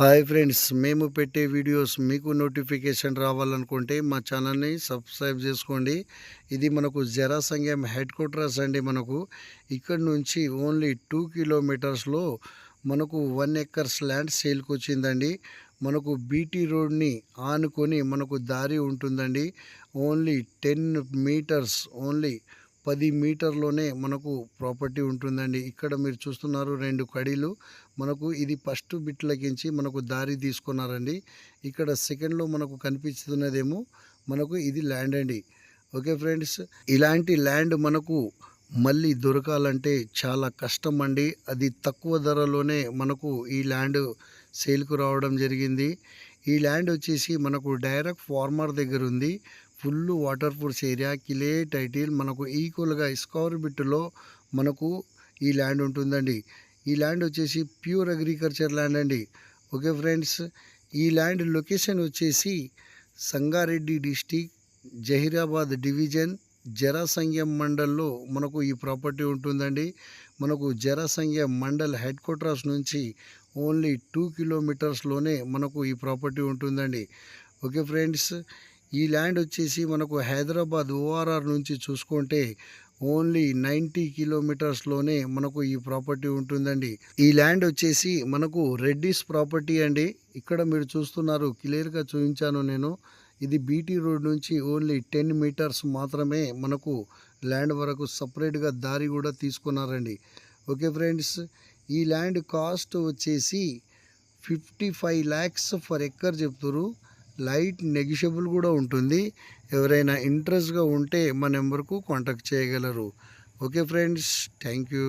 Hi friends మేము పెట్టే videos మీకు నోటిఫికేషన్ రావాలనుకుంటే మా ఛానల్ని సబ్స్క్రైబ్ చేసుకోండి. ఇది మనకు జరాసంఘం హెడ్ క్వార్టర్స్ అండి మనకు. ఇక్కడ నుంచి ఓన్లీ టూ కిలోమీటర్స్లో మనకు వన్ ఎకర్స్ ల్యాండ్ సేల్కి వచ్చిందండి. మనకు బీటీ రోడ్ని ఆనుకొని మనకు దారి ఉంటుందండి. ఓన్లీ టెన్ మీటర్స్ ఓన్లీ పది మీటర్లోనే మనకు ప్రాపర్టీ ఉంటుందండి. ఇక్కడ మీరు చూస్తున్నారు రెండు కడీలు. మనకు ఇది ఫస్ట్ బిట్లకించి మనకు దారి తీసుకున్నారండి. ఇక్కడ సెకండ్లో మనకు కనిపిస్తున్నదేమో మనకు ఇది ల్యాండ్ అండి. ఓకే ఫ్రెండ్స్ ఇలాంటి ల్యాండ్ మనకు మళ్ళీ దొరకాలంటే చాలా కష్టం అండి. అది తక్కువ ధరలోనే మనకు ఈ ల్యాండ్ సేల్కు రావడం జరిగింది. ఈ ల్యాండ్ వచ్చేసి మనకు డైరెక్ట్ ఫార్మర్ దగ్గర ఉంది ఫుల్ వాటర్ ప్రూఫ్ ఏరియా కిలే టైటిల్ మనకు ఈక్వల్గా స్కవర్ బిట్లో మనకు ఈ ల్యాండ్ ఉంటుందండి. ఈ ల్యాండ్ వచ్చేసి ప్యూర్ అగ్రికల్చర్ ల్యాండ్ అండి. ఓకే ఫ్రెండ్స్ ఈ ల్యాండ్ లొకేషన్ వచ్చేసి సంగారెడ్డి డిస్టిక్ జహీరాబాద్ డివిజన్ జరాసంగ్యం మండల్లో మనకు ఈ ప్రాపర్టీ ఉంటుందండి. మనకు జరాసంగ్యం మండల్ హెడ్ క్వార్టర్స్ నుంచి ఓన్లీ టూ కిలోమీటర్స్లోనే మనకు ఈ ప్రాపర్టీ ఉంటుందండి. ఓకే ఫ్రెండ్స్ ఈ ల్యాండ్ వచ్చేసి మనకు హైదరాబాద్ ఓఆర్ఆర్ నుంచి చూసుకుంటే ఓన్లీ నైంటీ కిలోమీటర్స్లోనే మనకు ఈ ప్రాపర్టీ ఉంటుందండి. ఈ ల్యాండ్ వచ్చేసి మనకు రెడ్డిస్ ప్రాపర్టీ అండి. ఇక్కడ మీరు చూస్తున్నారు క్లియర్గా చూపించాను నేను. ఇది బీటీ రోడ్ నుంచి ఓన్లీ టెన్ మీటర్స్ మాత్రమే మనకు ల్యాండ్ వరకు సపరేట్గా దారి కూడా తీసుకున్నారండి. ఓకే ఫ్రెండ్స్ ఈ ల్యాండ్ కాస్ట్ వచ్చేసి fifty five lakhs for acre చెప్తారు లైట్ నెగిషియబుల్ కూడా ఉంటుంది. ఎవరైనా ఇంట్రెస్ట్గా ఉంటే మా నెంబర్కు కాంటాక్ట్ చేయగలరు. Okay friends thank you